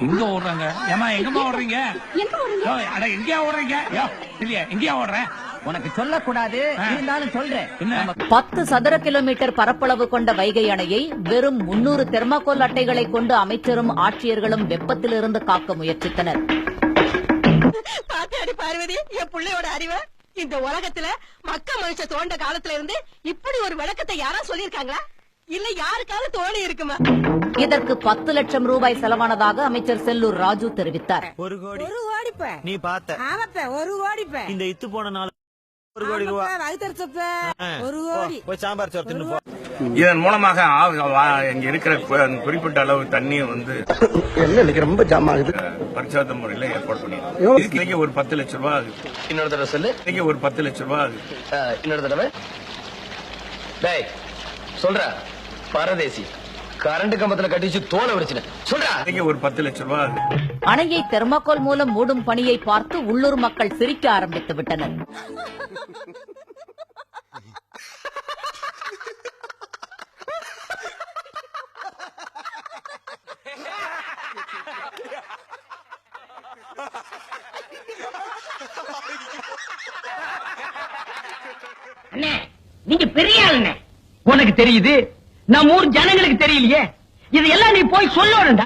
எங்க ஓடுறாங்க? ஏமா எங்கம்மா ஓடுறீங்க? எங்க ஓடுறீங்க? யோ, அட எங்கயா ஓடுறீங்க? இல்லையா எங்கயா ஓடுறேன் உனக்கு சொல்லக்கூடாது. இருந்தாலும் சொல்றேன். பத்து சதுர கிலோமீட்டர் பரப்பளவு கொண்ட வைகை அணையை வெறும் முன்னூறு தெர்மாகோல் அட்டைகளை கொண்டு அமைச்சரும் ஆட்சியர்களும் வெப்பத்திலிருந்து காக்க முயற்சித்தனர். பாத்தியாடி பார்வதி என் பிள்ளையோட அறிவு. இந்த உலகத்துல மக்க மனுஷ தோண்ட காலத்துல இருந்து இப்படி ஒரு விளக்கத்தை யாரா சொல்லிருக்காங்களா இல்ல யாருக்காவது தோணி இருக்குமா? இதற்கு பத்து லட்சம் ரூபாய் செலவானதாக அமைச்சர் செல்லூர் ராஜு தெரிவித்தார். ஒரு கோடி. ஒரு கோடிப்ப? நீ பார்த்த. ஆமாப்ப ஒரு கோடிப்ப? இந்த இத்து போன நாள் ஒரு கோடி ரூபா. வகுத்தரிச்சப்ப ஆ. ஒரு கோடி. போய் சாம்பார் சோறு தின்னு போ. இதன் மூலமாக இங்க இருக்கிற குறிப்பிட்ட அளவு தண்ணியை வந்து என்ன ரொம்ப ஜாம் ஆகுது? பரிசாத்த முறையில ஏற்பாடு இன்னைக்கு ஒரு பத்து லட்ச ரூபாய் ஆகுது. இன்னொரு தடவை சொல்லு. இன்னைக்கு ஒரு பத்து லட்ச ரூபாய் ஆகுது. இன்னொரு தடவை. டேய் சொல்ற பரதேசி கரண்ட் கம்பத்துல கட்டிச்சு தோலை உடைச்சின சொல்றா. ஒரு பத்து லட்ச ரூபாய் அணையை தெர்மாகோல் மூலம் மூடும் பணியை பார்த்து உள்ளூர் மக்கள் சிரிக்க ஆரம்பித்து விட்டனர். அண்ணே நீங்க பெரிய ஆளுண்ணே. உனக்கு தெரியுது? நம்ம ஊர் ஜனங்களுக்கு தெரியலையே. இதெல்லாம் நீ போய் சொல்லணும்டா.